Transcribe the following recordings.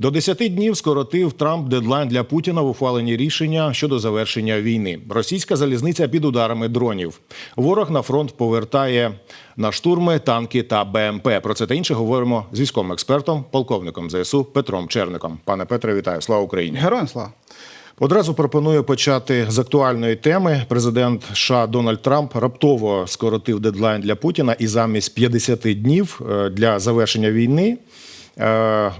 До 10 днів скоротив Трамп дедлайн для Путіна в ухваленні рішення щодо завершення війни. Російська залізниця під ударами дронів. Ворог на фронт повертає на штурми танки та БМП. Про це та інше говоримо з військовим експертом, полковником ЗСУ Петром Черником. Пане Петре, вітаю! Слава Україні! Героям слава. Одразу пропоную почати з актуальної теми. Президент США Дональд Трамп раптово скоротив дедлайн для Путіна і замість 50 днів е, для завершення війни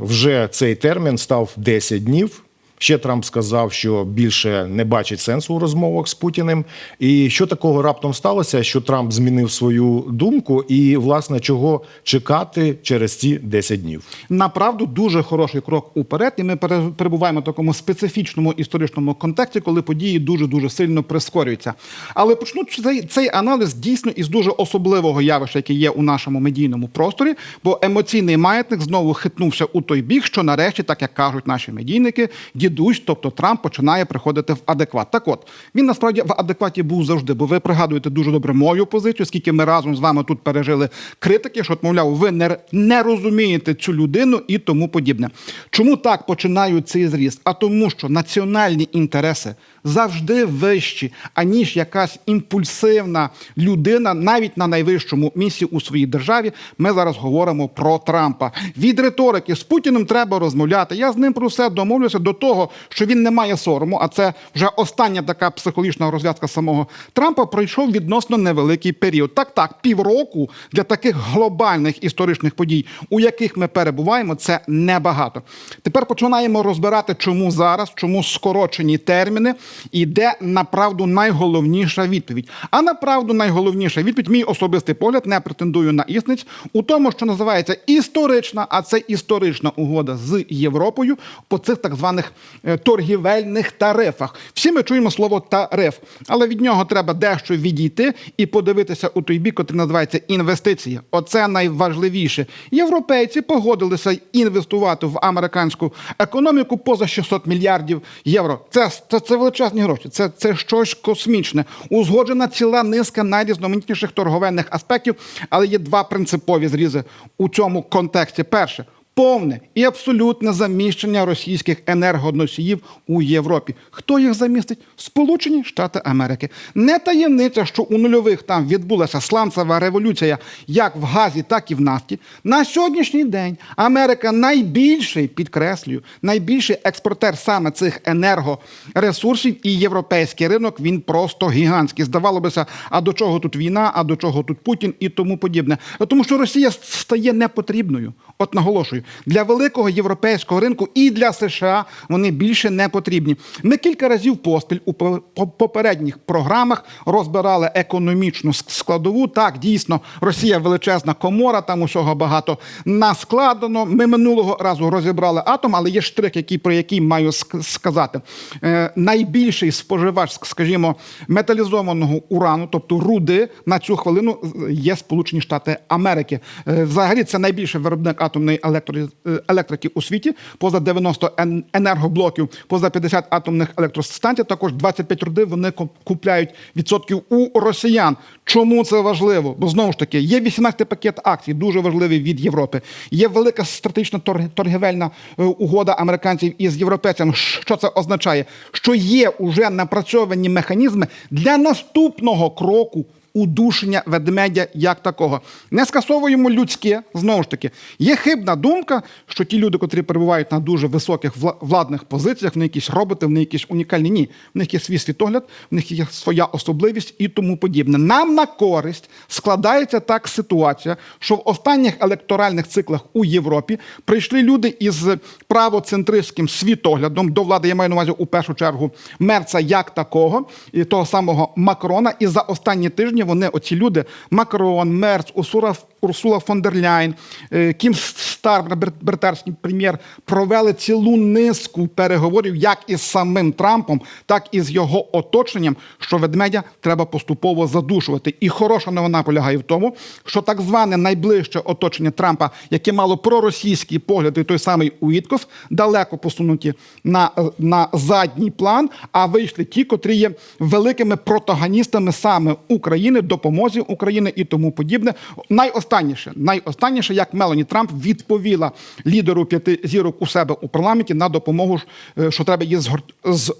вже цей термін став 10 днів. Ще Трамп сказав, що більше не бачить сенсу у розмовах з Путіним. І що такого раптом сталося, що Трамп змінив свою думку, і власне чого чекати через ці 10 днів? Направду дуже хороший крок уперед, і ми перебуваємо в такому специфічному історичному контексті, коли події дуже дуже сильно прискорюються. Але почну цей, цей аналіз дійсно із дуже особливого явища, яке є у нашому медійному просторі, бо емоційний маятник знову хитнувся у той бік, що нарешті, так як кажуть наші медійники, дідусь, тобто Трамп, починає приходити в адекват. Так от він насправді в адекваті був завжди, бо ви пригадуєте дуже добре мою позицію, скільки ми разом з вами тут пережили критики, що от, мовляв, ви не, не розумієте цю людину і тому подібне. Чому так починають цей зріст? А тому, що національні інтереси завжди вищі, аніж якась імпульсивна людина, навіть на найвищому місці у своїй державі. Ми зараз говоримо про Трампа. Від риторики з Путіним треба розмовляти. Я з ним про все домовлюся до того, що він не має сорому. А це вже остання така психологічна розв'язка самого Трампа. Пройшов відносно невеликий період. Так, так, півроку для таких глобальних історичних подій, у яких ми перебуваємо, це небагато. Тепер починаємо розбирати, чому зараз, чому скорочені терміни, і де направду найголовніша відповідь. А направду найголовніша відповідь, мій особистий погляд, не претендую на існиць, у тому, що називається історична, а це історична угода з Європою по цих так званих е, торгівельних тарифах. Всі ми чуємо слово тариф, але від нього треба дещо відійти і подивитися у той бік, який називається інвестиції. Оце найважливіше. Європейці погодилися інвестувати в американську економіку поза 600 мільярдів євро. Це, це, це величезні гроші. Це, це щось космічне. Узгоджена ціла низка найрізноманітніших торговельних аспектів, але є два принципові зрізи у цьому контексті. Перше. Повне і абсолютне заміщення російських енергоносіїв у Європі. Хто їх замістить? Сполучені Штати Америки. Не таємниця, що у нульових там відбулася сланцева революція як в газі, так і в нафті. На сьогоднішній день Америка найбільший, підкреслюю, найбільший експортер саме цих енергоресурсів, і європейський ринок він просто гігантський. Здавало бися, а до чого тут війна, а до чого тут Путін і тому подібне. Тому що Росія стає непотрібною. От наголошую, для великого європейського ринку і для США вони більше не потрібні. Ми кілька разів поспіль у по- по- попередніх програмах розбирали економічну складову. Так, дійсно, Росія величезна комора, там усього багато наскладено. Ми минулого разу розібрали атом, але є штрих, який про який маю сказати. Е, найбільший споживач, скажімо, металізованого урану, тобто руди, на цю хвилину е, є Сполучені Штати Америки. Е, взагалі, це найбільший виробник атомної електро- електрики у світі, поза 90 енергоблоків, поза 50 атомних електростанцій. Також 25 руди вони ку- купляють відсотків у росіян. Чому це важливо? Бо знову ж таки є 18 пакет акцій, дуже важливий від Європи. Є велика стратегічна тор- торгівельна е, угода американців із європейцями. Що це означає? Що є уже напрацьовані механізми для наступного кроку удушення ведмедя як такого. Не скасовуємо людське, знову ж таки. Є хибна думка, що ті люди, котрі перебувають на дуже високих владних позиціях, вони якісь роботи, вони якісь унікальні. Ні, в них є свій світогляд, в них є своя особливість і тому подібне. Нам на користь складається так ситуація, що в останніх електоральних циклах у Європі прийшли люди із правоцентристським світоглядом до влади. Я маю на увазі у першу чергу мерца як такого, і того самого Макрона. І за останні тижні вони, оці люди, Макрон, Мерц, Урсула, Урсула фон дер Ляйн, е, Кім Стармер, бр- британський прем'єр, провели цілу низку переговорів як із самим Трампом, так і з його оточенням, що ведмедя треба поступово задушувати. І хороша новина полягає в тому, що так зване найближче оточення Трампа, яке мало проросійські погляди, той самий Уітков, далеко посунуті на, на задній план, а вийшли ті, котрі є великими протагоністами саме України, допомозі України і тому подібне. Найостанніше найостанніше, найостанніше, як Мелані Трамп відповіла лідеру п'яти зірок у себе у парламенті на допомогу, е, що треба її згор-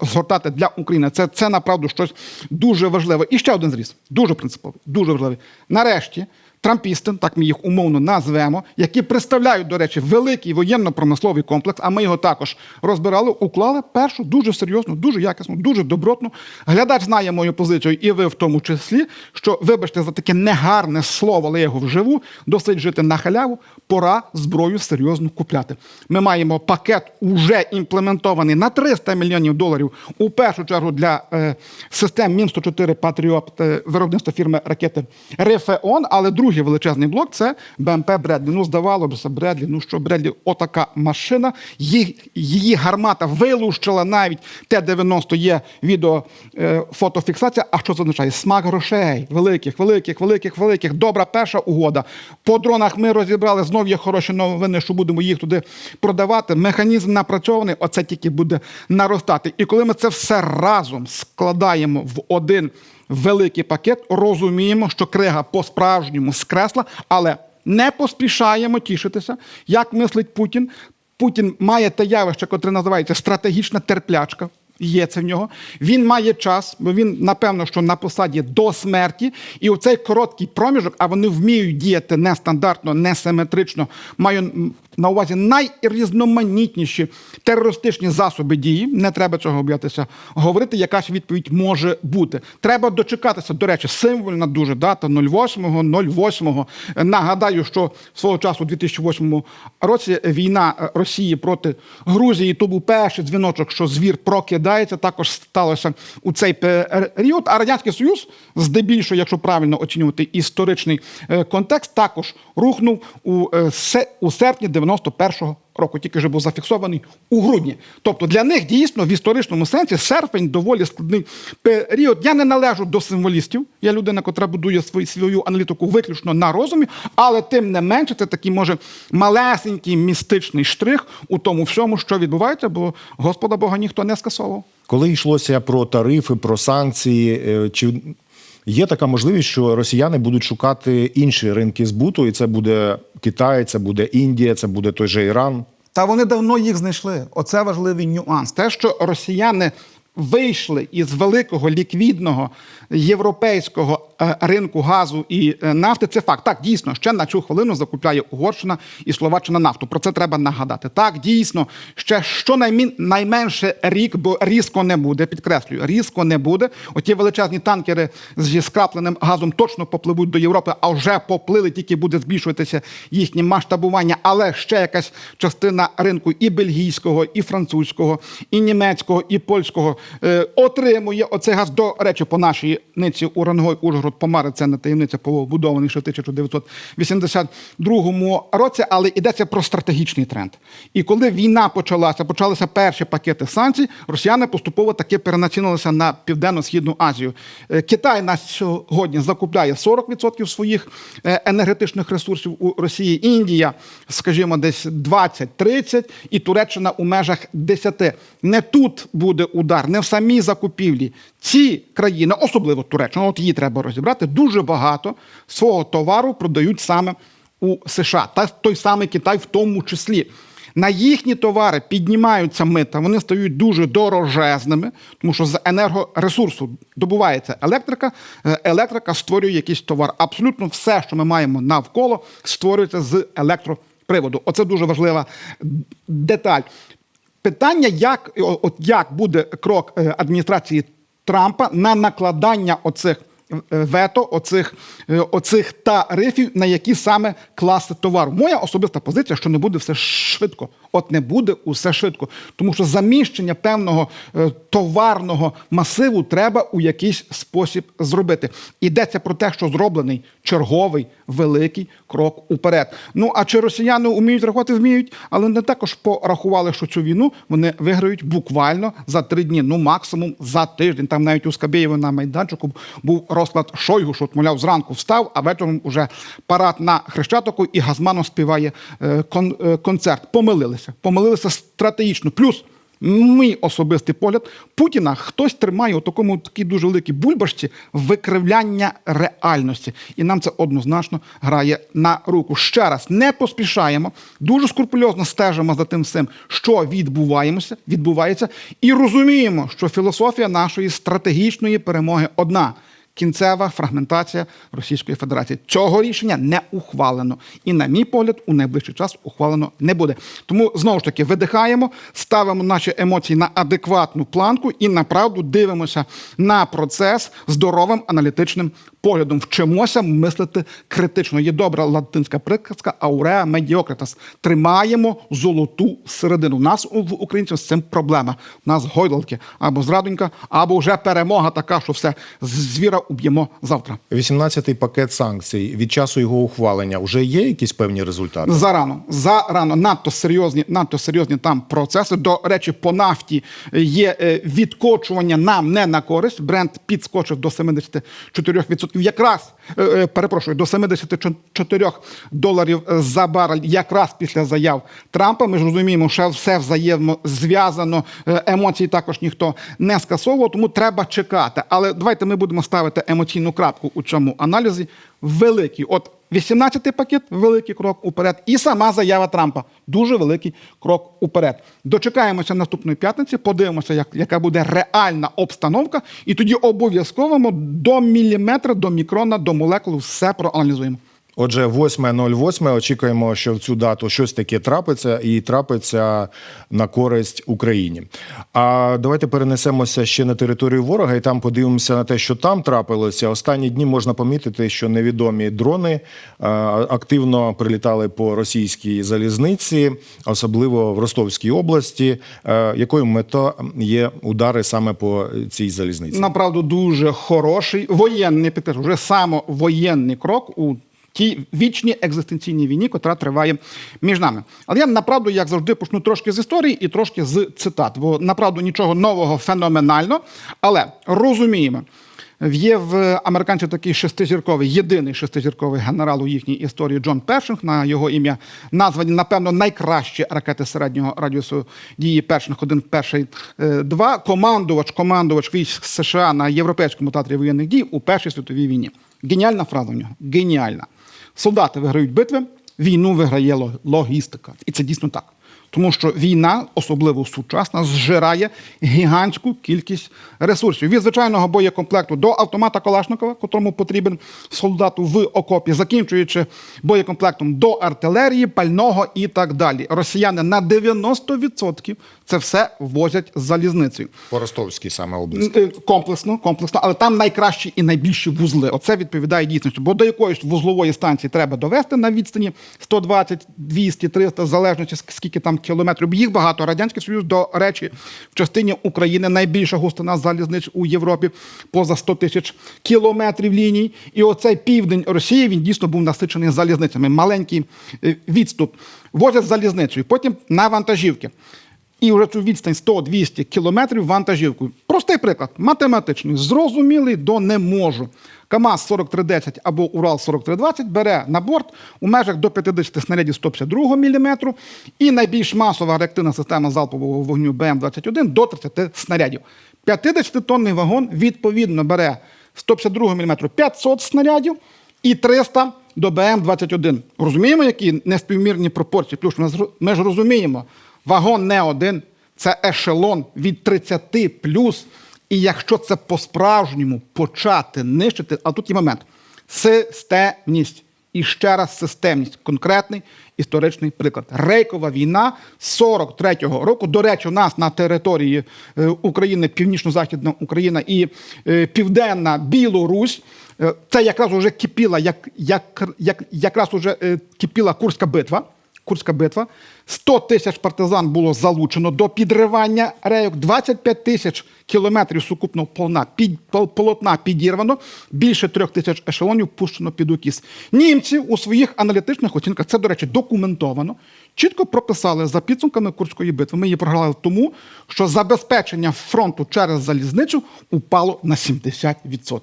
згортати для України. Це, це направду щось дуже важливе. І ще один зріз, дуже принциповий, дуже важливий. Нарешті. Трампісти, так ми їх умовно назвемо, які представляють, до речі, великий воєнно-промисловий комплекс, а ми його також розбирали, уклали першу дуже серйозну, дуже якісну, дуже добротну. Глядач знає мою позицію, і ви в тому числі, що, вибачте, за таке негарне слово, але я його вживу, досить жити на халяву, пора зброю серйозно купляти. Ми маємо пакет уже імплементований на 300 мільйонів доларів, у першу чергу для е, систем Мін-104 Патріот е, виробництва фірми ракети Рефеон, але другий величезний блок це БМП Бредлі. Ну, здавалося Бредлі, ну що Бредлі, отака машина. Її, її гармата вилущила навіть Т-90 є відео е, фотофіксація. А що це означає? Смак грошей. Великих, великих, великих, великих. Добра перша угода. По дронах ми розібрали. Знов є хороші новини, що будемо їх туди продавати. Механізм напрацьований, оце тільки буде наростати. І коли ми це все разом складаємо в один великий пакет, розуміємо, що крига по-справжньому скресла, але не поспішаємо тішитися, як мислить Путін. Путін має те явище, котре називається стратегічна терплячка. Є це в нього. Він має час, бо він, напевно, що на посаді до смерті. І у цей короткий проміжок, а вони вміють діяти нестандартно, несиметрично, маю на увазі найрізноманітніші терористичні засоби дії. Не треба цього боятися говорити. Якась відповідь може бути. Треба дочекатися. До речі, символьна дуже дата 08.08. Нагадаю, що свого часу, у 2008 році, війна Росії проти Грузії. То був перший дзвіночок, що звір прокидається. Також сталося у цей період. А радянський союз, здебільшого, якщо правильно оцінювати історичний е, контекст, також рухнув у, е, серпні 91-го року, тільки вже був зафіксований у грудні. Тобто для них дійсно в історичному сенсі серпень доволі складний період. Я не належу до символістів. Я людина, котра будує свою, свою аналітику виключно на розумі, але тим не менше це такий може малесенький містичний штрих у тому всьому, що відбувається, бо Господа Бога ніхто не скасовував. Коли йшлося про тарифи, про санкції, е, чи є така можливість, що росіяни будуть шукати інші ринки збуту, і це буде Китай, це буде Індія, це буде той же Іран? Та вони давно їх знайшли. Оце важливий нюанс. Те, що росіяни вийшли із великого ліквідного європейського ринку газу і е, нафти, це факт. Так, дійсно, ще на цю хвилину закупляє Угорщина і Словаччина нафту. Про це треба нагадати. Так, дійсно, ще щонаймін найменше рік, бо різко не буде. Підкреслюю, різко не буде. Оті величезні танкери зі скрапленим газом точно попливуть до Європи, а вже поплили, тільки буде збільшуватися їхнє масштабування. Але ще якась частина ринку і бельгійського, і французького, і німецького, і польського е, отримує оцей газ. До речі, по нашій ниці Уренгой, Ужгород, Помари, це не таємниця, побудований ще в 1982 році, але йдеться про стратегічний тренд. І коли війна почалася, почалися перші пакети санкцій, росіяни поступово таки перенацінилися на південно-східну Азію. Е, Китай на сьогодні закупляє 40% своїх е, енергетичних ресурсів у Росії. Індія, скажімо, десь 20-30, і Туреччина у межах 10. Не тут буде удар, не в самій закупівлі. Ці країни, особливо Туреччина, от її треба розібрати, дуже багато свого товару продають саме у США, та той самий Китай в тому числі. На їхні товари піднімаються мита, вони стають дуже дорожезними, тому що з енергоресурсу добувається електрика, е, електрика створює якийсь товар. Абсолютно все, що ми маємо навколо, створюється з електроприводу. Оце дуже важлива деталь. Питання, як, от як буде крок е, адміністрації Трампа на накладання оцих вето, оцих, е, оцих тарифів, на які саме класи товару. Моя особиста позиція, що не буде все швидко. От не буде усе швидко. Тому що заміщення певного е, товарного масиву треба у якийсь спосіб зробити. Йдеться про те, що зроблений черговий великий крок уперед. Ну а чи росіяни вміють рахувати? Вміють, але вони також порахували, що цю війну вони виграють буквально за три дні, ну максимум за тиждень. Там навіть у Скабєєва на майданчику був розклад Шойгу, що от, мовляв, зранку встав, а вечором уже парад на Хрещатику і Газманов співає е, кон- е, концерт. Помилилися, помилилися стратегічно. Плюс Мій особистий погляд, Путіна хтось тримає у такому такій дуже великій бульбашці викривляння реальності. І нам це однозначно грає на руку. Ще раз не поспішаємо, дуже скрупульозно стежимо за тим всім, що відбуваємося, відбувається, і розуміємо, що філософія нашої стратегічної перемоги одна. Кінцева фрагментація Російської Федерації цього рішення не ухвалено, і на мій погляд, у найближчий час ухвалено не буде. Тому знову ж таки видихаємо, ставимо наші емоції на адекватну планку і направду дивимося на процес здоровим аналітичним поглядом. Вчимося мислити критично. Є добра латинська приказка ауреа медіокритас. Тримаємо золоту середину. У нас в українців з цим проблема. У нас гойдалки або зрадонька, або вже перемога така, що все звіра уб'ємо завтра. 18-й пакет санкцій від часу його ухвалення вже є якісь певні результати? Зарано, зарано, надто серйозні, надто серйозні там процеси. До речі, по нафті є е, відкочування нам не на користь. Бренд підскочив до 74%. Якраз е, е, перепрошую, до 74 доларів за барель, якраз після заяв Трампа. Ми ж розуміємо, що все взаємозв'язано. Емоції також ніхто не скасовував, тому треба чекати. Але давайте ми будемо ставити емоційну крапку у цьому аналізі. Великий, от 18-й пакет великий крок уперед, і сама заява Трампа дуже великий крок уперед. Дочекаємося наступної п'ятниці, подивимося, як, яка буде реальна обстановка, і тоді обов'язково до міліметра, до мікрона, до молекули все проаналізуємо. Отже, 8.08 очікуємо, що в цю дату щось таке трапиться і трапиться на користь Україні. А давайте перенесемося ще на територію ворога, і там подивимося на те, що там трапилося. Останні дні можна помітити, що невідомі дрони е, активно прилітали по російській залізниці, особливо в Ростовській області. Е, Якою мета є удари саме по цій залізниці? Направду дуже хороший воєнний підтримку, вже самовоєнний крок у тій вічній екзистенційній війні, котра триває між нами. Але я направду, як завжди, почну трошки з історії і трошки з цитат, бо направду нічого нового феноменально, але розуміємо. Є в американців такий шестизірковий, єдиний шестизірковий генерал у їхній історії Джон Першинг. На його ім'я названі, напевно, найкращі ракети середнього радіусу дії Першинг 1, перший е, два. Командувач, командувач військ США на європейському театрі воєнних дій у Першій світовій війні. Геніальна фраза в нього. Геніальна. Солдати виграють битви, війну виграє ло- логістика. І це дійсно так. Тому що війна, особливо сучасна, зжирає гігантську кількість ресурсів. Від звичайного боєкомплекту до автомата Калашникова, котрому потрібен солдату в окопі, закінчуючи боєкомплектом до артилерії, пального і так далі. Росіяни на 90% це все возять з залізницею. По Ростовській саме області. Е, Комплексно, комплексно, але там найкращі і найбільші вузли. Оце відповідає дійсності. Бо до якоїсь вузлової станції треба довести на відстані 120, 200, 300, в залежності скільки там кілометрів. Їх багато. Радянський Союз, до речі, в частині України найбільша густина залізниць у Європі поза 100 тисяч кілометрів ліній. І оцей південь Росії він дійсно був насичений залізницями. Маленький е, відступ. Возять залізницею, потім на вантажівки. І вже цю відстань 100-200 кілометрів вантажівкою. Простий приклад, математичний, зрозумілий до не можу. КАМАЗ 4310 або Урал 4320 бере на борт у межах до 50 снарядів 152 мм і найбільш масова реактивна система залпового вогню БМ-21 до 30 снарядів. 50-тонний вагон відповідно бере 152 мм 500 снарядів і 300 до БМ-21. Розуміємо, які неспівмірні пропорції? Плюс ми ж розуміємо, вагон не один, це ешелон від 30 плюс. І якщо це по-справжньому почати нищити, а тут є момент системність. І ще раз системність. Конкретний історичний приклад. Рейкова війна 43-го року. До речі, у нас на території е, України, північно-західна Україна і е, південна Білорусь. е, Це якраз уже кипіла, як, як, як, якраз уже кипіла Курська битва. Курська битва. 100 тисяч партизан було залучено до підривання рейок, 25 тисяч кілометрів сукупного полотна, під, пол- полотна підірвано, більше трьох тисяч ешелонів пущено під укіс. Німці у своїх аналітичних оцінках, це, до речі, документовано, чітко прописали за підсумками Курської битви. Ми її програли тому, що забезпечення фронту через залізницю упало на 70%.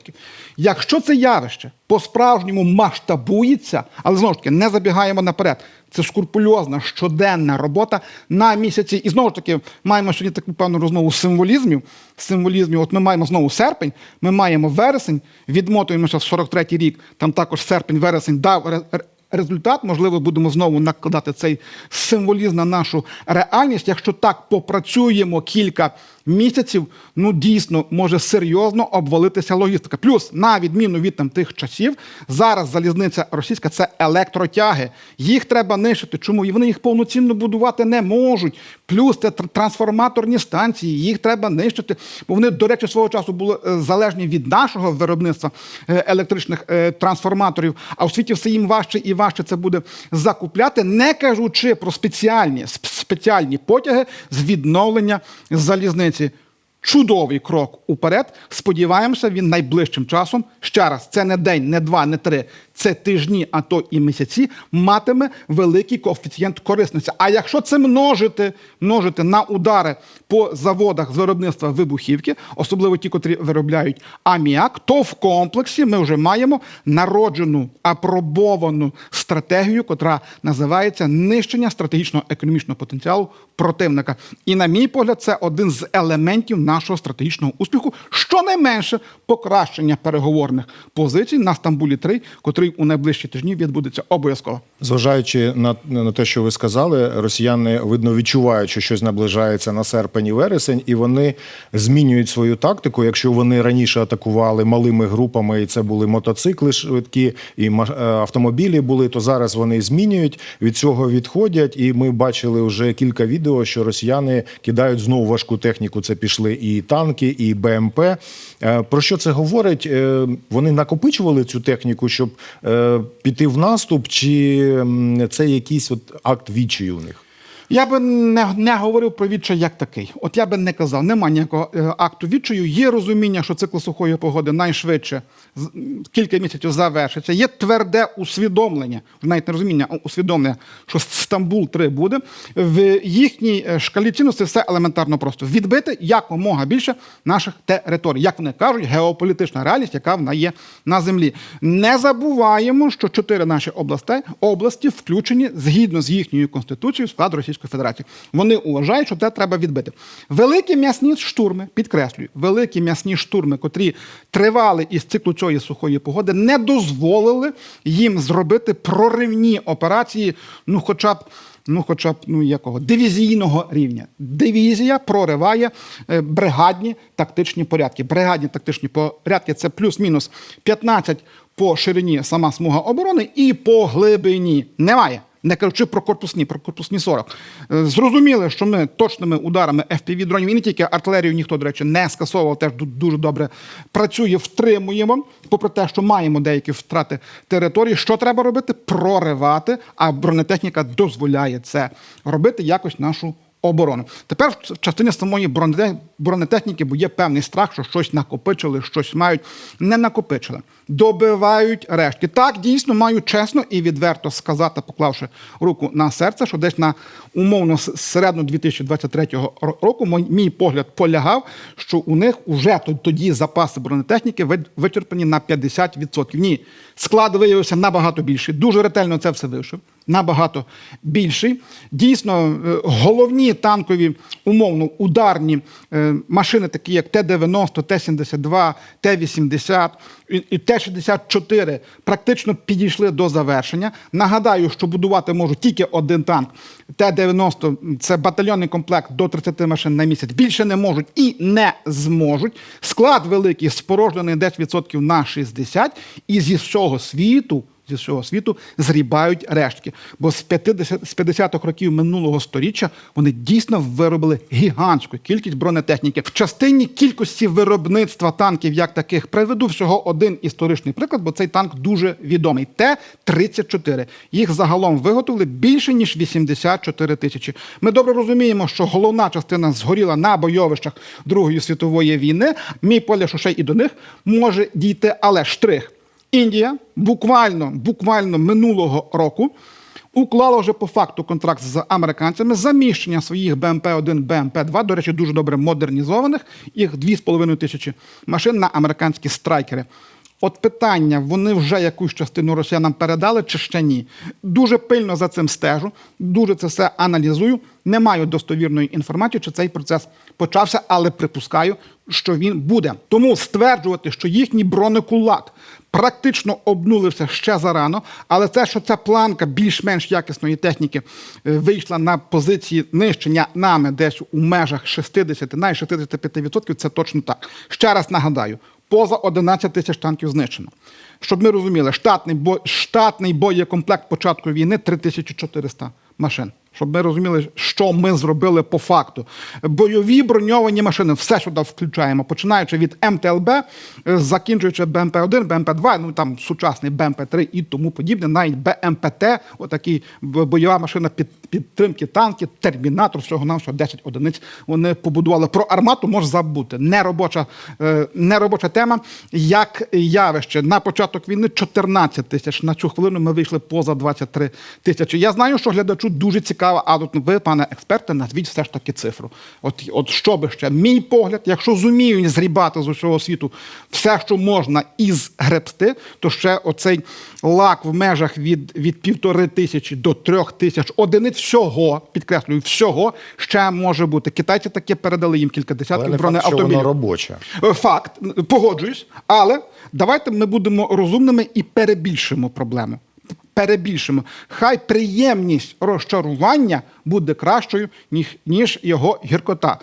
Якщо це явище по-справжньому масштабується, але знову ж таки не забігаємо наперед, Це скрупульозна щоденна робота на місяці. І знову ж таки, маємо сьогодні таку певну розмову символізмів. Символізмів. От ми маємо знову серпень, ми маємо вересень, відмотуємося в 43-й рік. Там також серпень, вересень дав результат. Можливо, будемо знову накладати цей символізм на нашу реальність. Якщо так попрацюємо кілька місяців, ну дійсно може серйозно обвалитися логістика. Плюс, на відміну від там тих часів, зараз залізниця російська це електротяги. Їх треба нищити. Чому? І вони їх повноцінно будувати не можуть. Плюс це трансформаторні станції, їх треба нищити. Бо вони, до речі, свого часу були е, залежні від нашого виробництва е, електричних е, трансформаторів. А у світі все їм важче і важче це буде закупляти, не кажучи про спеціальні спеціальні потяги з відновлення залізниці. Чудовий крок уперед. Сподіваємося, він найближчим часом. Ще раз, це не день, не два, не три. Це тижні, а то і місяці, матиме великий коефіцієнт корисності. А якщо це множити, множити на удари по заводах виробництва вибухівки, особливо ті, котрі виробляють аміак, то в комплексі ми вже маємо народжену апробовану стратегію, котра називається нищення стратегічного економічного потенціалу противника. І, на мій погляд, це один з елементів нашого стратегічного успіху, щонайменше покращення переговорних позицій на Стамбулі 3 котрий у найближчі тижні відбудеться обов'язково. Зважаючи на, на те, що ви сказали, росіяни видно відчувають, що щось наближається на серпень і вересень, і вони змінюють свою тактику. Якщо вони раніше атакували малими групами, і це були мотоцикли швидкі, і е, автомобілі були, то зараз вони змінюють від цього відходять. І ми бачили вже кілька відео, що росіяни кидають знову важку техніку. Це пішли і танки, і БМП. Е, Про що це говорить? Е, Вони накопичували цю техніку, щоб піти в наступ, чи це якийсь от акт відчаю у них? Я би не, не говорив про відчай як такий. От я би не казав, нема ніякого е, акту відчаю. Є розуміння, що цикл сухої погоди найшвидше з- кілька місяців завершиться. Є тверде усвідомлення, навіть не розуміння, а усвідомлення, що Стамбул 3 буде. В їхній е, шкалі цінностей все елементарно просто відбити якомога більше наших територій. Як вони кажуть, геополітична реальність, яка вона є на землі. Не забуваємо, що чотири наші області, області включені згідно з їхньою конституцією в склад Російської Федерації. Вони вважають, що це треба відбити. Великі м'ясні штурми, підкреслюю, великі м'ясні штурми, котрі тривали із циклу цієї сухої погоди, не дозволили їм зробити проривні операції, ну, хоча б. Ну, хоча б ну якого дивізійного рівня. Дивізія прориває е, бригадні тактичні порядки. Бригадні тактичні порядки це плюс-мінус 15 по ширині сама смуга оборони і по глибині. Немає. Не кажучи про корпусні, про корпусні 40. Е, Зрозуміли, що ми точними ударами fpv дронів і не тільки артилерію ніхто, до речі, не скасовував, теж дуже добре працює, втримуємо, попри те, що маємо деякі втрати території. Що треба робити? Проривати, а бронетехніка дозволяє це робити якось нашу оборону. Тепер в частині самої бронетехніки, бо є певний страх, що щось накопичили, щось мають. Не накопичили. Добивають рештки. Так, дійсно маю чесно і відверто сказати, поклавши руку на серце, що десь на умовно середину 2023 ро- року мій погляд полягав, що у них вже тоді запаси бронетехніки ви- вичерпані на 50%. Ні, склад виявився набагато більший. Дуже ретельно це все вившив. Набагато більший. Дійсно, е, головні танкові, умовно, ударні е, машини, такі як Т-90, Т-72, Т-80 і і Т-64, практично підійшли до завершення. Нагадаю, що будувати можуть тільки один танк. Т-90 – це батальйонний комплект до 30 машин на місяць. Більше не можуть і не зможуть. Склад великий, спорожнений 10% на 60%. І зі всього світу зі всього світу зрібають рештки. Бо з 50, з 50-х років минулого сторіччя вони дійсно виробили гігантську кількість бронетехніки. В частині кількості виробництва танків, як таких, приведу всього один історичний приклад, бо цей танк дуже відомий. Т-34. Їх загалом виготовили більше ніж 84 тисячі. Ми добре розуміємо, що головна частина згоріла на бойовищах Другої світової війни. Мій поля, ще і до них може дійти, але штрих. Індія буквально, буквально минулого року уклала вже по факту контракт з американцями заміщення своїх БМП-1, БМП-2, до речі, дуже добре модернізованих, їх 2,5 тисячі машин на американські страйкери. От питання: вони вже якусь частину росіянам передали чи ще ні? Дуже пильно за цим стежу, дуже це все аналізую. Не маю достовірної інформації, чи цей процес почався, але припускаю, що він буде. Тому стверджувати, що їхній бронекулак практично обнулився ще зарано, але те, що ця планка більш-менш якісної техніки е, вийшла на позиції нищення нами десь у межах 60, навіть 65%, це точно так. Ще раз нагадаю, поза 11 тисяч танків знищено. Щоб ми розуміли, штатний, бо, штатний боєкомплект початку війни 3400 машин. Щоб ми розуміли, що ми зробили по факту. Бойові броньовані машини, все сюди включаємо, починаючи від МТЛБ, е, закінчуючи БМП-1, БМП-2, ну там сучасний БМП-3 і тому подібне, навіть БМПТ, отакий бойова машина під підтримки танків, термінатор, всього нам всього 10 одиниць. Вони побудували про армату, можеш забути. Неробоча, е, неробоча тема. Як явище на початок війни 14 тисяч. На цю хвилину ми вийшли поза 23 тисячі. Я знаю, що глядачу дуже цікаво, а тут ви, пане експерте, назвіть все ж таки цифру. От, от що би ще? Мій погляд, якщо зуміють зрібати з усього світу все, що можна із гребсти, то ще оцей лак в межах від, від півтори тисячі до трьох тисяч одиниць всього, підкреслюю, всього ще може бути. Китайці таке передали їм кілька десятків бронеавтомобілів. робоче. Е, Факт, погоджуюсь, але давайте ми будемо розумними і перебільшимо проблему. Перебільшимо. Хай приємність розчарування буде кращою, ніж, ніж його гіркота.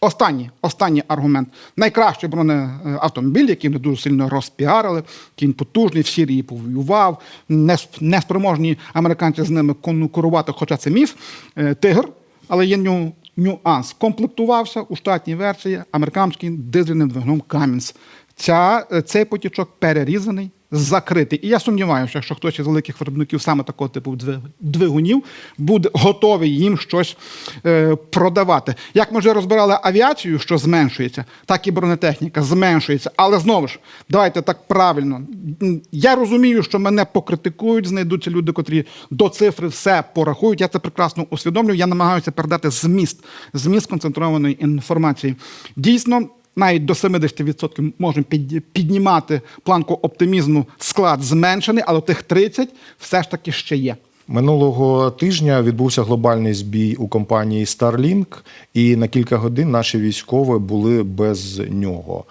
Останній, останній аргумент. Найкращий бронеавтомобіль, який ми дуже сильно розпіарили, який потужний, в Сірії повоював, нес- неспроможні американці з ними конкурувати, хоча це міф. е, Тигр, але є ню- нюанс. Комплектувався у штатній версії американським дизельним двигуном Cummins. Ця, е, цей потічок перерізаний, закритий. І я сумніваюся, що хтось із великих виробників саме такого типу двиг- двигунів буде готовий їм щось е, продавати. Як ми вже розбирали авіацію, що зменшується, так і бронетехніка зменшується. Але знову ж, давайте так правильно. Я розумію, що мене покритикують, знайдуться люди, котрі до цифри все порахують. Я це прекрасно усвідомлюю. Я намагаюся передати зміст, зміст концентрованої інформації. Дійсно. Навіть до 70% можемо піднімати планку оптимізму. Склад зменшений, але тих 30 все ж таки ще є. Минулого тижня відбувся глобальний збій у компанії Starlink, і на кілька годин наші військові були без нього.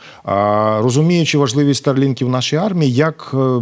Розуміючи важливість Старлінків в нашій армії, як е,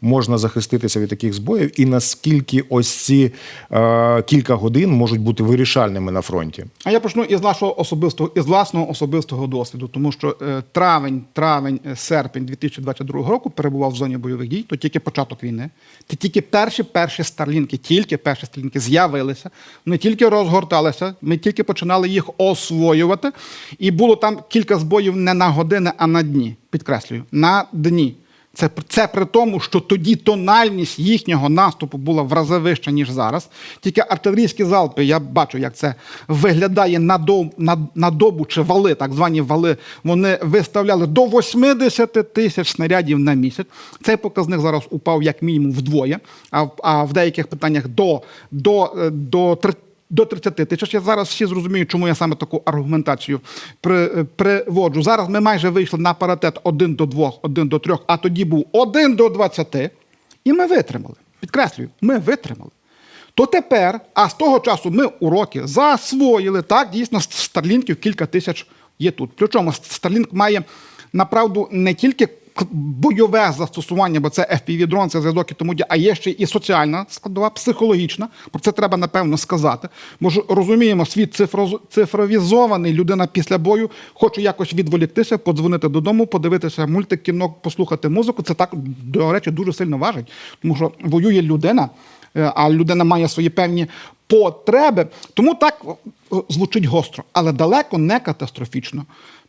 можна захиститися від таких збоїв, і наскільки ось ці е, кілька годин можуть бути вирішальними на фронті? А я почну із нашого особистого із власного особистого досвіду, тому що е, травень, травень, е, серпень 2022 року перебував в зоні бойових дій, то тільки початок війни. Ті тільки перші перші старлінки, тільки перші старлінки з'явилися. Вони тільки розгорталися. Ми тільки починали їх освоювати. І було там кілька збоїв не на години, а на дні. Підкреслюю, на дні. Це, це при тому, що тоді тональність їхнього наступу була в рази вища, ніж зараз. Тільки артилерійські залпи, я бачу, як це виглядає на, доб, на, на добу чи вали, так звані вали, вони виставляли до 80 тисяч снарядів на місяць. Цей показник зараз упав як мінімум вдвоє, а, а в деяких питаннях до, до, е, до 30 до 30 тисяч. Я зараз всі зрозуміють, чому я саме таку аргументацію е, приводжу. Зараз ми майже вийшли на паритет 1 до 2, 1 до 3, а тоді був 1 до 20. І ми витримали. Підкреслюю, ми витримали. То тепер, а з того часу ми уроки засвоїли. Так, дійсно, старлінків кілька тисяч є тут. Причому Старлінк має направду не тільки бойове застосування, бо це FPV-дрон, це зв'язок і тому, а є ще і соціальна складова, психологічна. Про це треба напевно сказати. Бо ж розуміємо, світ цифровізований, людина після бою хоче якось відволіктися, подзвонити додому, подивитися мультик, кіно, послухати музику. Це так, до речі, дуже сильно важить, тому що воює людина. Е, а людина має свої певні потреби. Тому так е, звучить гостро, але далеко не катастрофічно.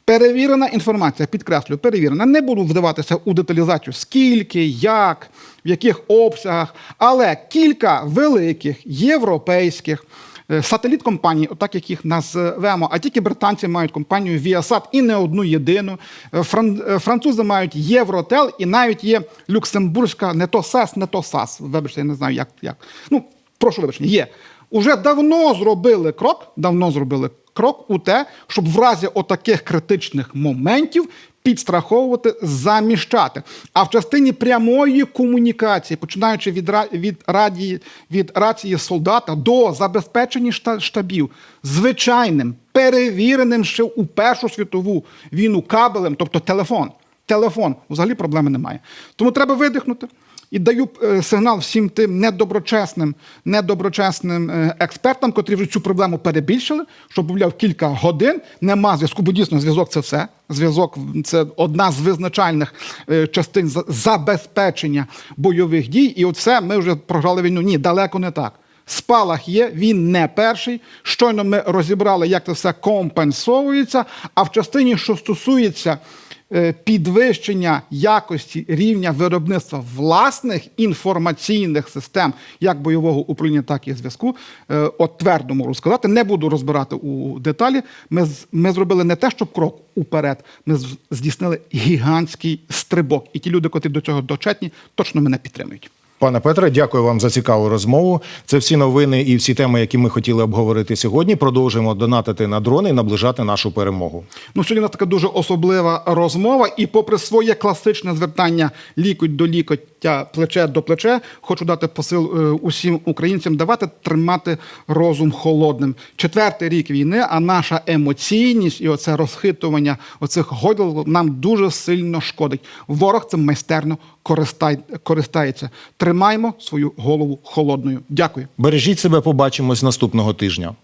Перевірена інформація, підкреслюю, перевірена. Не буду вдаватися у деталізацію, скільки, як, в яких обсягах, але кілька великих європейських е, сателіт-компаній, отак як їх назвемо, а тільки британці мають компанію Viasat і не одну єдину. Е, е, Французи мають Євротел і навіть є люксембурзька, не то СЕС, не то САС. Вибачте, я не знаю, як. як. Ну, прошу вибачення, є. Уже давно зробили крок, давно зробили крок у те, щоб в разі отаких критичних моментів підстраховувати, заміщати. А в частині прямої комунікації, починаючи від, від, радії, від рації солдата до забезпечення шта- штабів, звичайним, перевіреним ще у Першу світову війну кабелем, тобто телефон. Телефон взагалі проблеми немає. Тому треба видихнути. І даю е, сигнал всім тим недоброчесним, недоброчесним е, експертам, котрі вже цю проблему перебільшили, щоб мовляв кілька годин нема зв'язку, бо дійсно зв'язок це все. Зв'язок це одна з визначальних е, частин за- забезпечення бойових дій. І от все, ми вже програли війну. Ні, далеко не так. Спалах є, він не перший. Щойно ми розібрали, як це все компенсовується. А в частині, що стосується підвищення якості рівня виробництва власних інформаційних систем, як бойового управління, так і зв'язку, е, от твердо можу сказати, не буду розбирати у деталі. Ми, ми зробили не те, щоб крок уперед, ми здійснили гігантський стрибок. І ті люди, котрі до цього дочетні, точно мене підтримують. Пане Петре, дякую вам за цікаву розмову. Це всі новини і всі теми, які ми хотіли обговорити сьогодні. Продовжуємо донатити на дрони і наближати нашу перемогу. Ну, сьогодні у нас така дуже особлива розмова, і попри своє класичне звертання лікоть до лікотя, плече до плече, хочу дати посил е, усім українцям давати тримати розум холодним. Четвертий рік війни, а наша емоційність і оце розхитування оцих годил нам дуже сильно шкодить. Ворог цим майстерно користається. Тримаймо свою голову холодною. Дякую. Бережіть себе, побачимось наступного тижня.